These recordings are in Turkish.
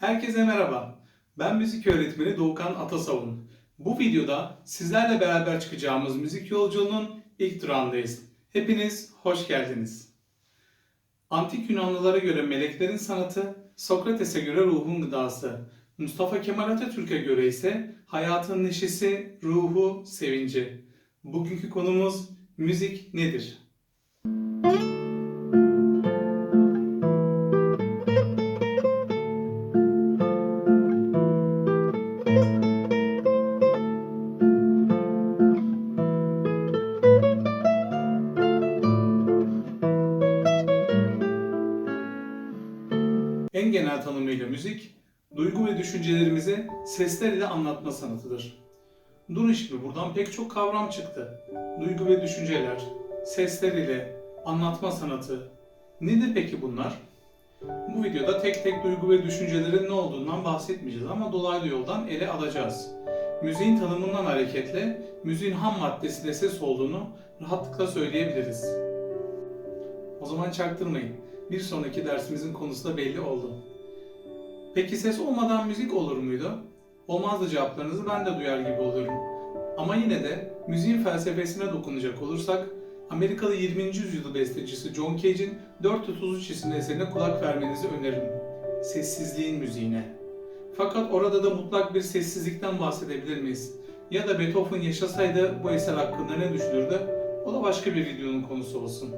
Herkese merhaba. Ben müzik öğretmeni Doğukan Atasavun. Bu videoda sizlerle beraber çıkacağımız müzik yolculuğunun ilk durağındayız. Hepiniz hoş geldiniz. Antik Yunanlılara göre meleklerin sanatı, Sokrates'e göre ruhun gıdası, Mustafa Kemal Atatürk'e göre ise hayatın neşesi, ruhu, sevinci. Bugünkü konumuz müzik nedir? En genel tanımıyla müzik, duygu ve düşüncelerimizi sesler ile anlatma sanatıdır. Durun şimdi buradan pek çok kavram çıktı. Duygu ve düşünceler, sesler ile anlatma sanatı. Nedir peki bunlar? Bu videoda tek tek duygu ve düşüncelerin ne olduğundan bahsetmeyeceğiz ama dolaylı yoldan ele alacağız. Müziğin tanımından hareketle müziğin ham maddesi de ses olduğunu rahatlıkla söyleyebiliriz. O zaman çaktırmayın. Bir sonraki dersimizin konusu da belli oldu. Peki ses olmadan müzik olur muydu? Olmazdı cevaplarınızı ben de duyar gibi oluyorum. Ama yine de müziğin felsefesine dokunacak olursak Amerikalı 20. yüzyıl bestecisi John Cage'in 433 isimli eserine kulak vermenizi öneririm. Sessizliğin müziğine. Fakat orada da mutlak bir sessizlikten bahsedebilir miyiz? Ya da Beethoven yaşasaydı bu eser hakkında ne düşünürdü? O da başka bir videonun konusu olsun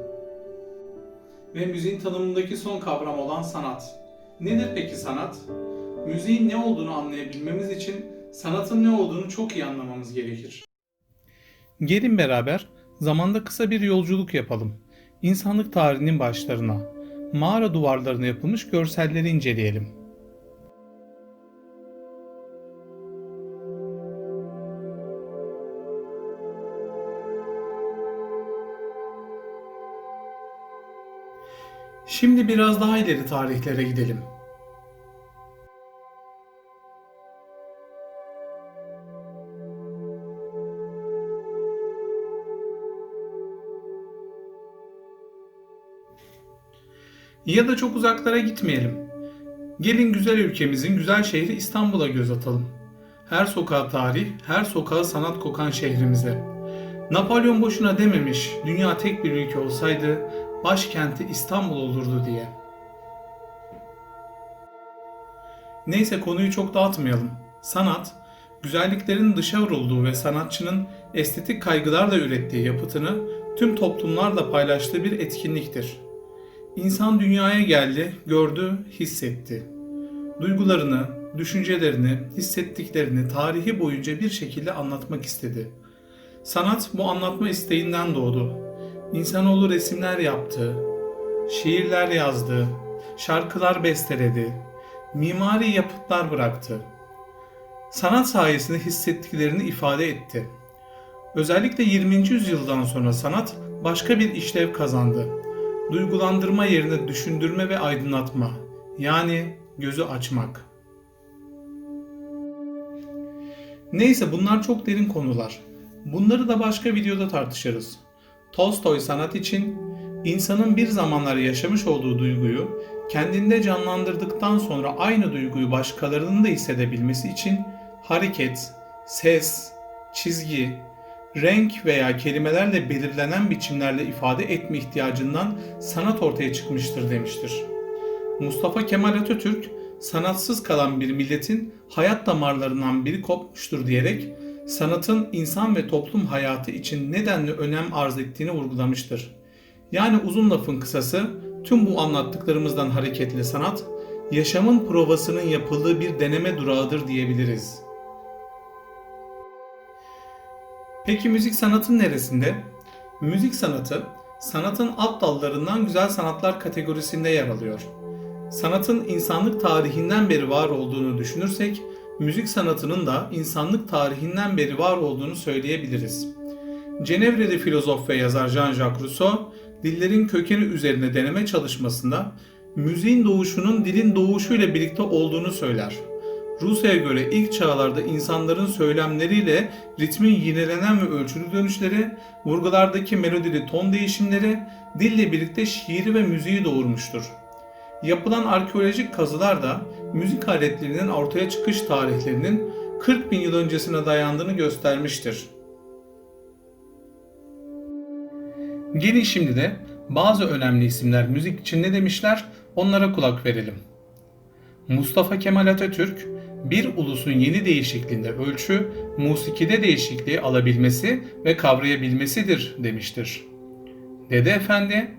ve müziğin tanımındaki son kavram olan sanat. Nedir peki sanat? Müziğin ne olduğunu anlayabilmemiz için sanatın ne olduğunu çok iyi anlamamız gerekir. Gelin beraber zamanda kısa bir yolculuk yapalım. İnsanlık tarihinin başlarına, mağara duvarlarına yapılmış görselleri inceleyelim. Şimdi biraz daha ileri tarihlere gidelim. Ya da çok uzaklara gitmeyelim. Gelin güzel ülkemizin güzel şehri İstanbul'a göz atalım. Her sokağı tarih, her sokağı sanat kokan şehrimize. Napolyon boşuna dememiş, dünya tek bir ülke olsaydı başkenti İstanbul olurdu diye. Neyse konuyu çok dağıtmayalım. Sanat, güzelliklerin dışa vurulduğu ve sanatçının estetik kaygılarla ürettiği yapıtını tüm toplumlarla paylaştığı bir etkinliktir. İnsan dünyaya geldi, gördü, hissetti. Duygularını, düşüncelerini, hissettiklerini tarihi boyunca bir şekilde anlatmak istedi. Sanat bu anlatma isteğinden doğdu. İnsanoğlu resimler yaptı, şiirler yazdı, şarkılar besteledi, mimari yapıtlar bıraktı. Sanat sayesinde hissettiklerini ifade etti. Özellikle 20. yüzyıldan sonra sanat başka bir işlev kazandı. Duygulandırma yerine düşündürme ve aydınlatma, yani gözü açmak. Neyse bunlar çok derin konular. Bunları da başka videoda tartışırız. Tolstoy sanat için insanın bir zamanlar yaşamış olduğu duyguyu kendinde canlandırdıktan sonra aynı duyguyu başkalarının da hissedebilmesi için hareket, ses, çizgi, renk veya kelimelerle belirlenen biçimlerle ifade etme ihtiyacından sanat ortaya çıkmıştır demiştir. Mustafa Kemal Atatürk sanatsız kalan bir milletin hayat damarlarından biri kopmuştur diyerek sanatın insan ve toplum hayatı için nedenli önem arz ettiğini vurgulamıştır. Yani uzun lafın kısası tüm bu anlattıklarımızdan hareketle sanat yaşamın provasının yapıldığı bir deneme durağıdır diyebiliriz. Peki müzik sanatın neresinde? Müzik sanatı sanatın alt dallarından güzel sanatlar kategorisinde yer alıyor. Sanatın insanlık tarihinden beri var olduğunu düşünürsek müzik sanatının da insanlık tarihinden beri var olduğunu söyleyebiliriz. Cenevreli filozof ve yazar Jean-Jacques Rousseau, dillerin kökeni üzerine deneme çalışmasında müziğin doğuşunun dilin doğuşuyla birlikte olduğunu söyler. Rousseau'ya göre ilk çağlarda insanların söylemleriyle ritmin yinelenen ve ölçülü dönüşleri, vurgulardaki melodili ton değişimleri dille birlikte şiiri ve müziği doğurmuştur. Yapılan arkeolojik kazılar da müzik aletlerinin ortaya çıkış tarihlerinin 40 bin yıl öncesine dayandığını göstermiştir. Gelin şimdi de bazı önemli isimler müzik için ne demişler onlara kulak verelim. Mustafa Kemal Atatürk, bir ulusun yeni değişikliğinde ölçü, musikide değişikliği alabilmesi ve kavrayabilmesidir demiştir. Dede Efendi,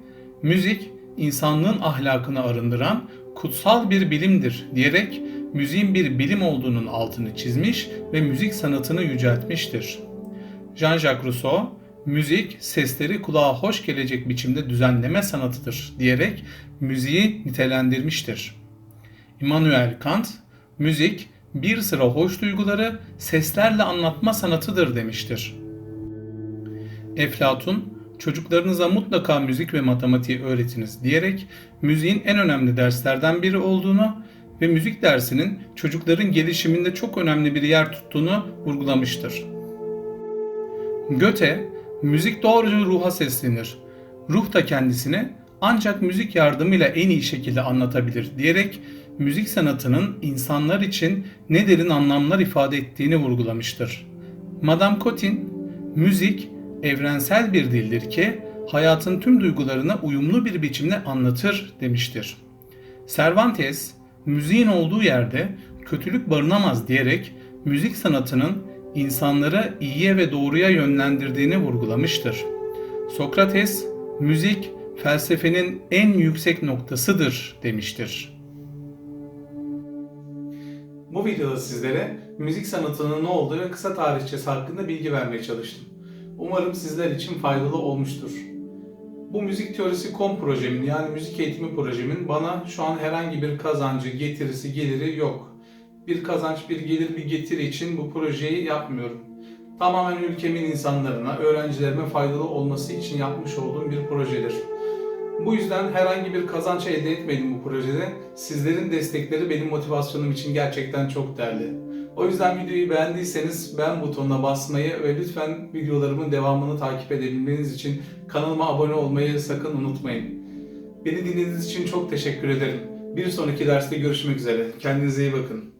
müzik insanlığın ahlakını arındıran kutsal bir bilimdir diyerek müziğin bir bilim olduğunun altını çizmiş ve müzik sanatını yüceltmiştir. Jean-Jacques Rousseau, müzik sesleri kulağa hoş gelecek biçimde düzenleme sanatıdır diyerek müziği nitelendirmiştir. Immanuel Kant, müzik bir sıra hoş duyguları seslerle anlatma sanatıdır demiştir. Eflatun, çocuklarınıza mutlaka müzik ve matematiği öğretiniz diyerek müziğin en önemli derslerden biri olduğunu ve müzik dersinin çocukların gelişiminde çok önemli bir yer tuttuğunu vurgulamıştır. Göte, müzik doğruca ruha seslenir. Ruh da kendisini ancak müzik yardımıyla en iyi şekilde anlatabilir diyerek müzik sanatının insanlar için ne derin anlamlar ifade ettiğini vurgulamıştır. Madame Cotin, müzik evrensel bir dildir ki hayatın tüm duygularını uyumlu bir biçimde anlatır demiştir. Cervantes, müziğin olduğu yerde kötülük barınamaz diyerek müzik sanatının insanları iyiye ve doğruya yönlendirdiğini vurgulamıştır. Sokrates, müzik felsefenin en yüksek noktasıdır demiştir. Bu videoda sizlere müzik sanatının ne olduğu ve kısa tarihçesi hakkında bilgi vermeye çalıştım. Umarım sizler için faydalı olmuştur. Bu müzik teorisi kom projemin yani müzik eğitimi projemin bana şu an herhangi bir kazancı, getirisi, geliri yok. Bir kazanç, bir gelir, bir getiri için bu projeyi yapmıyorum. Tamamen ülkemin insanlarına, öğrencilerime faydalı olması için yapmış olduğum bir projedir. Bu yüzden herhangi bir kazanç elde etmedim bu projede. Sizlerin destekleri benim motivasyonum için gerçekten çok değerli. O yüzden videoyu beğendiyseniz beğen butonuna basmayı ve lütfen videolarımın devamını takip edebilmeniz için kanalıma abone olmayı sakın unutmayın. Beni dinlediğiniz için çok teşekkür ederim. Bir sonraki derste görüşmek üzere. Kendinize iyi bakın.